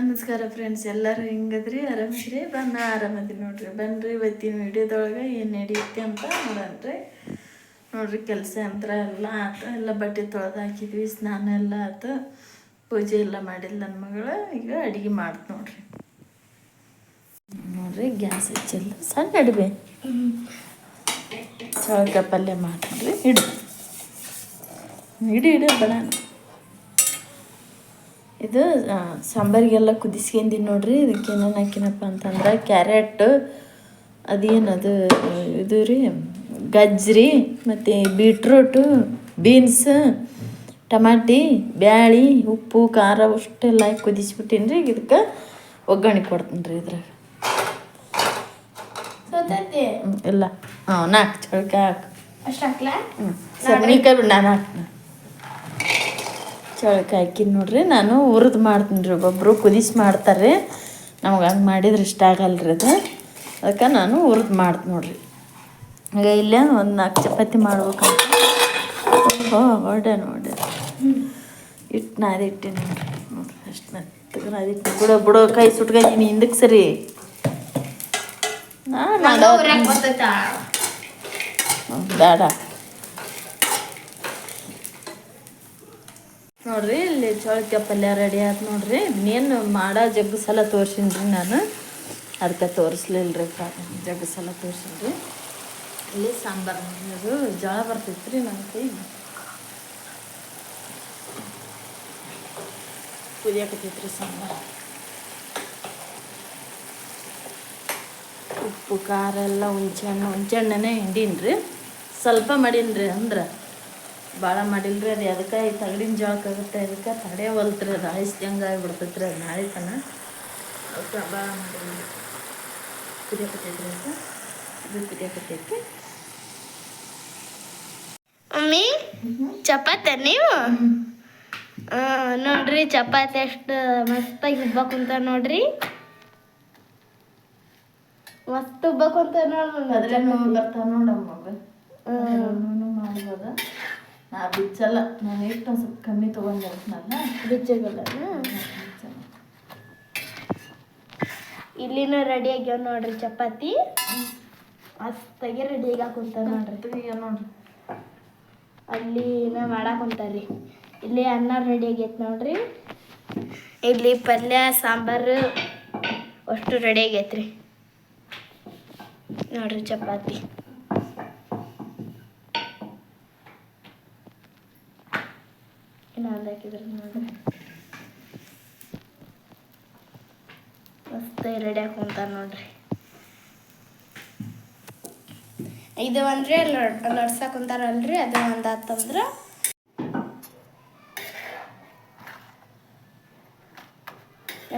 ನಮಸ್ಕಾರ ಫ್ರೆಂಡ್ಸ್ ಎಲ್ಲರೂ ಹೆಂಗದ್ರಿ? ಆರಾಮಿದ್ರಿ ಬಂದ ಆರಾಮದಿ ನೋಡ್ರಿ. ಬನ್ರಿ, ಇವತ್ತಿನ ವಿಡಿಯೋದೊಳಗೆ ಏನು ನಡೆಯುತ್ತೆ ಅಂತ ನೋಡೋಣ್ರಿ. ನೋಡ್ರಿ, ಕೆಲಸ ಯಂತ್ರ ಎಲ್ಲ ಆತ. ಎಲ್ಲ ಬಟ್ಟೆ ತೊಳೆದು ಹಾಕಿದ್ವಿ, ಸ್ನಾನ ಎಲ್ಲ ಆತು. ಪೂಜೆ ಎಲ್ಲ ಮಾಡಿಲ್ಲ ನನ್ನ ಮಗಳು. ಈಗ ಅಡುಗೆ ಮಾಡ್ತು ನೋಡ್ರಿ. ನೋಡ್ರಿ, ಗ್ಯಾಸ್ ಹೆಚ್ಚಿಲ್ಲ ಸಣ್ಣ ಅಡುಗೆ ಚೌಕ ಪಲ್ಯ ಮಾಡ್ರಿ ಇಡು. ಇಡು ಇಡು ಬೇಡ ಇದು ಸಾಂಬಾರಿಗೆಲ್ಲ ಕುದಿಸ್ಕೊಂಡಿ ನೋಡ್ರಿ ಇದಕ್ಕೆ ಏನೇನು ಹಾಕಿನಪ್ಪ ಅಂತಂದ್ರೆ ಕ್ಯಾರೆಟ್ ಅದೇನದು ಇದು ರೀ ಗಜ್ರಿ ಮತ್ತು ಬೀಟ್ರೂಟು ಬೀನ್ಸ್ ಟಮಾಟಿ ಬ್ಯಾಳಿ ಉಪ್ಪು ಖಾರ ಅಷ್ಟೆಲ್ಲ ಹಾಕಿ ಕುದಿಸ್ಬಿಟ್ಟೀನಿ ರೀ ಇದಕ್ಕೆ ಒಗ್ಗರಣೆ ಕೊಡ್ತೀನಿ ರೀ ಇದ್ರಾಗ. ಇಲ್ಲ. ಹಾಂ ನಾಲ್ಕು ಚೌಳಿಕಾಯಿ ಹಾಕು. ಅಷ್ಟು ಹಾಕ್ಲಾ? ಹ್ಞೂ ಬಿಡು ನಾನು ಹಾಕ್ತೀನಿ. ಚೌಳಿಕಾಯಿ ಹಾಕಿದ್ ನೋಡ್ರಿ. ನಾನು ಹುರಿದು ಮಾಡ್ತೀನಿ ರೀ ಒಬ್ಬೊಬ್ಬರು ಕುದಿಸಿ ಮಾಡ್ತಾರೆ. ನಮ್ಗೆ ಹಂಗೆ ಮಾಡಿದ್ರೆ ಇಷ್ಟ ಆಗಲ್ಲ ರೀ ಅದು. ಅದಕ್ಕೆ ನಾನು ಹುರಿದು ಮಾಡ್ತೀನಿ ನೋಡ್ರಿ. ಈಗ ಇಲ್ಲೇ ಒಂದು ನಾಲ್ಕು ಚಪಾತಿ ಮಾಡ್ಬೇಕಂತ. ಹೊಡೆ ನೋಡಿ ಇಟ್ಟು ನಾದಿಟ್ಟೆ ನೋಡ್ರಿ. ನೋಡ್ರಿ ಅಷ್ಟು ಮೆತ್ತಗೆ ನಾದಿಟ್ಟು ಬಿಡೋ ಬಿಡೋ ಕೈ ಸುಟ್ಕೊಂಡಿನಿ ಹಿಂದಕ್ಕೆ ಸರಿ. ಬೇಡ. ನೋಡ್ರಿ, ಇಲ್ಲಿ ಚೌಳಿಕಾಯಿ ಪಲ್ಯ ರೆಡಿ ಆಯ್ತು ನೋಡ್ರಿ. ಇನ್ನೇನು ಮಾಡೋ ಜಗ್ಗು ಸಲ ರೀ ನಾನು. ಅದಕ್ಕೆ ತೋರಿಸ್ಲಿಲ್ಲ ರೀ ಜಗ್ಗು ಸಲ ತೋರ್ಸಿನ್ರಿ. ಇಲ್ಲಿ ಸಾಂಬಾರು ಅದು ಜೋಳ ಬರ್ತೈತೆ ರೀ ನನ್ನ ಕೈ. ಕುದಿಯಾಕತ್ತೈತೆ ರೀ ಸಾಂಬಾರು. ಉಪ್ಪು, ಖಾರ ಎಲ್ಲ ಹುಂಚೆಹಣ್ಣು ಹುಂಚೆಹಣ್ಣನೇ ಹಿಂಡೀನಿ ರೀ ಸ್ವಲ್ಪ ಮಾಡೀನಿ ರೀ ಅಂದ್ರೆ. ಭಾಳ ಮಾಡಿಲ್ರಿ ರೀ ಅದು ಅದಕ್ಕೆ ಈ ತಗಡಿನ ಆಗುತ್ತೆ ಅದಕ್ಕೆ ತಡೆಯವಲ್ತ್ರಿ ಅದು ಆಯ್ಸ್ಗೆ ಆಗಿಬಿಡ್ತೈತೆ ರೀ ಅದು ನಾಳೆ ತನ ಅದಕ್ಕೆ ಭಾಳ ಮಾಡಿಲ್ಲ ಅಮ್ಮಿ ಇದು ಕುದಿಯಕತ್ತೈತಿ ಮಮ್ಮಿ ಚಪಾತಿ ನೀವು? ಆ, ನೋಡ್ರಿ ಚಪಾತಿ ಎಷ್ಟು ಮಸ್ತಾಗಿ ಉಬ್ಬ ಅಂತ ನೋಡ್ರಿ. ಮಸ್ತ್ ಉಬ್ಬ ಅಂತ ನೋಡ್ರಿ ಅದ್ರಲ್ಲಿ ಬರ್ತಾವ ನೋಡಮ್ಮ ಮಾಡ್ಬೋದ ನಾ ಬಿಚ್ಚಲ್ಲ ನಾನು ಎಷ್ಟು ಒಂದು ಸ್ವಲ್ಪ ಕಮ್ಮಿ ತೊಗೊಂಡಿರ್ತೀನಲ್ಲ ಬಿಚ್ಚಗಲ್ಲ ಇಲ್ಲಿನೂ ರೆಡಿ ಆಗ್ಯಾವ ನೋಡ್ರಿ ಚಪಾತಿ. ಮಸ್ತಾಗಿ ರೆಡಿ ಆಗಿ ಕುಂತ ನೋಡ್ರಿ. ನೋಡ್ರಿ. ಅಲ್ಲಿ ನಾ ಮಾಡಕ್ ಕುಂತಾರ್ರಿ ಇಲ್ಲಿ ಅನ್ನ ರೆಡಿ ಆಗೈತೆ ನೋಡ್ರಿ. ಇಲ್ಲಿ ಪಲ್ಯ ಸಾಂಬಾರು ಅಷ್ಟು ರೆಡಿ ಆಗೈತ್ರಿ. ನೋಡ್ರಿ ಚಪಾತಿ. ಇನ್ನೊಂದು ಹಾಕಿದ್ರೆ ನೋಡ್ರಿ. ಮಸ್ತ್ ರೆಡಿ ಹಾಕೊಂತಾರೆ ನೋಡ್ರಿ. ಇದು ಅಂದ್ರೆ ನಡ್ಸಕ್ ಕುಂತಾರಲ್ರಿ ಅದು ಒಂದು ಆತಂದ್ರೆ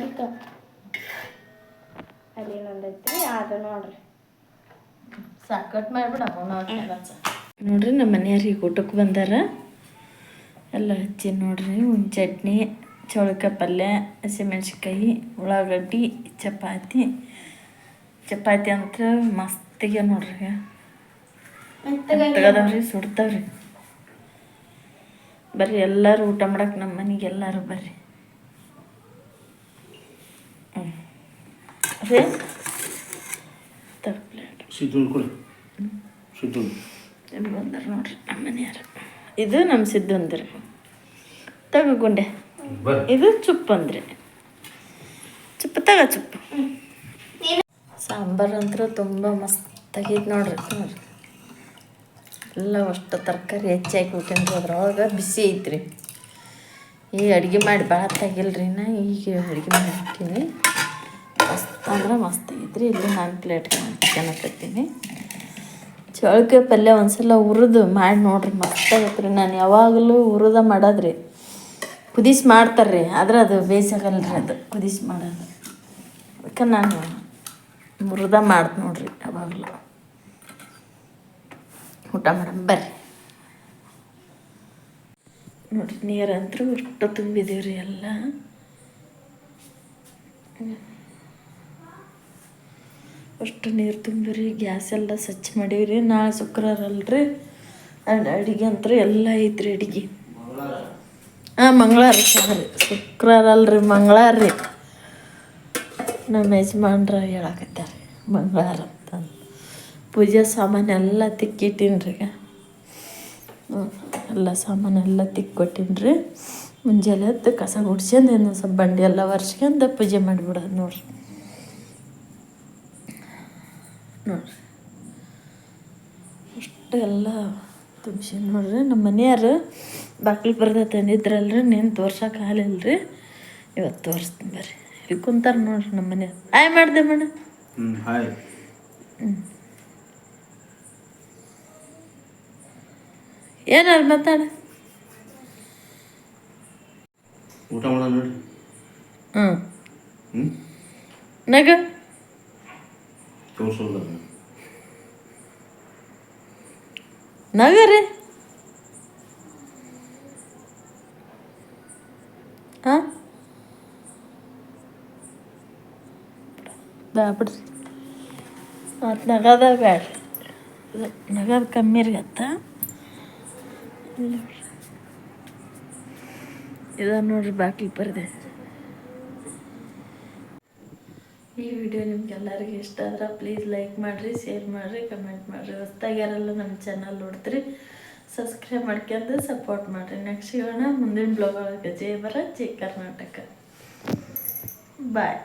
ಎಲ್ಕ ಅಲ್ಲಿ ಇನ್ನೊಂದು ಐತ್ರಿ ಅದು ನೋಡ್ರಿ. ಸಾಕಟ್ ಮಾಡ್ಬಿಡ ನೋಡ್ರಿ ನಮ್ಮ ಮನೆಯವ್ರಿಗೆ ಊಟಕ್ಕೆ ಬಂದಾರ. ಎಲ್ಲ ಹಚ್ಚಿ ನೋಡ್ರಿ ಒಂದು ಚಟ್ನಿ ಚೌಳಿಕಾಯಿ ಪಲ್ಯ ಹಸಿಮೆಣ್ಸಿಕಾಯಿ ಉಳ್ಳಾಗಡ್ಡಿ ಚಪಾತಿ. ಚಪಾತಿ ಅಂತ ಮಸ್ತಿಗೆ ನೋಡ್ರಿ ತಗದವ್ರಿ ಸುಡ್ತಾವ್ರಿ. ಬರ್ರಿ ಎಲ್ಲರೂ ಊಟ ಮಾಡಕ್ಕೆ ನಮ್ಮ ಮನೆಗೆ ಎಲ್ಲರೂ ಬರ್ರಿ. ಅದೇ. ಸಿದ್ದು ನೋಡ್ರಿ ನಮ್ಮ ಮನೆಯವ್ರು. ಇದು ನಮ್ಮ ಸಿದ್ದು ಅಂದ್ರಿ ಗುಂಡೆ ಇದು ಚುಪ್ಪ ಅಂದ್ರಿ. ಚುಪ್ಪ ತಗ ಚುಪ್ಪ. ಸಾಂಬಾರು ಅಂತೂ ತುಂಬ ಮಸ್ತಾಗೈತೆ ನೋಡ್ರಿ. ನೋಡ್ರಿ ಎಲ್ಲ ಅಷ್ಟು ತರಕಾರಿ ಹೆಚ್ಚಾಗಿ ಬಿಟ್ಟೇನ್ರಿ ಅದ್ರೊಳಗೆ ಬಿಸಿ ಐತ್ರಿ. ಈ ಅಡುಗೆ ಮಾಡಿ ಭಾಳ ತೆಗಿಲ್ರಿ ನಾ ಈಗ ಅಡುಗೆ ಮಾಡ್ತೀನಿ ಮಸ್ತ್ ಅಂದ್ರೆ ಮಸ್ತ್ ಆಗೈತ್ರಿ ಇಲ್ಲಿ ನಾನು ಪ್ಲೇಟ್ ಹಾಕ್ತೀನಿ ಚೌಳಿಕಾಯಿ ಪಲ್ಯ ಒಂದ್ಸಲ ಹುರಿದು ಮಾಡಿ ನೋಡ್ರಿ ಮಸ್ತ್ ಆಗೈತ್ರಿ. ನಾನು ಯಾವಾಗಲೂ ಹುರಿದ ಮಾಡೋದ್ರಿ. ಕುದಿಸಿ ಮಾಡ್ತಾರ್ರಿ, ಆದ್ರೆ ಅದು ಬೇಯಿಸಾಗಲ್ಲ ರೀ ಅದು. ಕುದಿಸಿ ಮಾಡೋದು. ಅದಕ್ಕೆ ನಾನು ಮುರಿದ ಮಾಡ್ದು ನೋಡ್ರಿ ಯಾವಾಗಲೂ ಊಟ ಮಾಡಮ್, ಬರ್ರಿ. ನೋಡ್ರಿ, ನೀರಂತರೂ ಅಷ್ಟು ತುಂಬಿದೀವಿ ರೀ ಎಲ್ಲ. ಅಷ್ಟು ನೀರು ತುಂಬಿರಿ, ಗ್ಯಾಸ್ ಎಲ್ಲ ಸ್ವಚ್ಛ ಮಾಡೀವ್ರಿ. ನಾಳೆ ಶುಕ್ರವಾರ ಅಲ್ರಿ. ಅಡುಗೆ ಅಂತೂ ಎಲ್ಲ ಐತ್ರಿ ಅಡುಗೆ. ಹಾಂ, ಮಂಗಳವಾರ ಸಾರಿ ಶುಕ್ರವಾರ ಅಲ್ರಿ, ಮಂಗಳವಾರ ರೀ. ನಮ್ಮ ಯಜಮಾನ್ರ ಹೇಳಕತ್ತಾರೆ ಮಂಗಳವಾರ ಅಂತಂದು. ಪೂಜೆ ಸಾಮಾನು ಎಲ್ಲ ತಿಕ್ಕಿಟ್ಟೀನಿ ರೀ ಈಗ. ಎಲ್ಲ ಸಾಮಾನು ಎಲ್ಲ ತಿಕ್ಕೊಟ್ಟೀನಿ ರೀ ಮುಂಜಾನೆ ಎದ್ದು ಕಸ ಗುಡ್ಸ್ಕೊಂಡು ಇನ್ನೊಂದು ಸ್ವಲ್ಪ ಬಂಡಿ ಎಲ್ಲ ಒರ್ಸ್ಕೊಂಡು ಪೂಜೆ ಮಾಡಿಬಿಡೋದು ನೋಡ್ರಿ. ನೋಡ್ರಿ. ಅಷ್ಟು ಎಲ್ಲ ತುಂಬಿಸಿ ನೋಡ್ರಿ. ನಮ್ಮ ಮನೆಯವರು ಬಾಕ್ಲಿ ಬರ್ದ ತಂದಿದ್ರಲ್ರಿ ನೀನು ತೋರ್ಸಕ್ಕೆ ಆಗಲಿಲ್ಲ ರೀ ಇವತ್ತು ತೋರಿಸ್ತೀನಿ ಬರ್ರಿ. ಇಲ್ಲಿ ಕುಂತಾರ ನೋಡ್ರಿ ನಮ್ಮ ಮನೆಯವ್ರು. ಆಯ್ ಮಾಡಿದೆ ಮೇಡಮ್ ಹಾಯ್. ಏನಾರು ಮಾತಾಡ? ಊಟ ಮಾಡೋಣ ನೋಡಿ ಹ್ಞೂ ಹ್ಞೂ ನಗ. ತೋರಿಸೋಲ್ಲ ನಗ ರೀ ಹಾಂ ಬಿಡ್ರಿ ಮತ್ತು ನಗದ ಬೇಡ ನಗದ ಕಮ್ಮಿ ಇರ್ಗತ್ತ. ಇದ ನೋಡ್ರಿ ಬಾಕಿ ಬರ್ದೆ ಈ ವಿಡಿಯೋ ನಿಮ್ಗೆಲ್ಲರಿಗೂ ಇಷ್ಟ ಆದ್ರೆ ಪ್ಲೀಸ್ ಲೈಕ್ ಮಾಡಿರಿ ಶೇರ್ ಮಾಡಿರಿ ಕಮೆಂಟ್ ಮಾಡಿರಿ. ಹೊಸ್ದಾಗ್ಯಾರೆಲ್ಲ ನಮ್ಮ ಚಾನಲ್ ನೋಡ್ತೀರಿ ಸಬ್ಸ್ಕ್ರೈಬ್ ಮಾಡ್ಕೊಂಡು ಸಪೋರ್ಟ್ ಮಾಡಿರಿ. ನೆಕ್ಸ್ಟ್ ಸಿಗೋಣ, ಮುಂದಿನ ಬ್ಲಾಗ್ ಒಳಗೆ. ಜೈ ಬರ ಜೈ ಕರ್ನಾಟಕ. ಬಾಯ್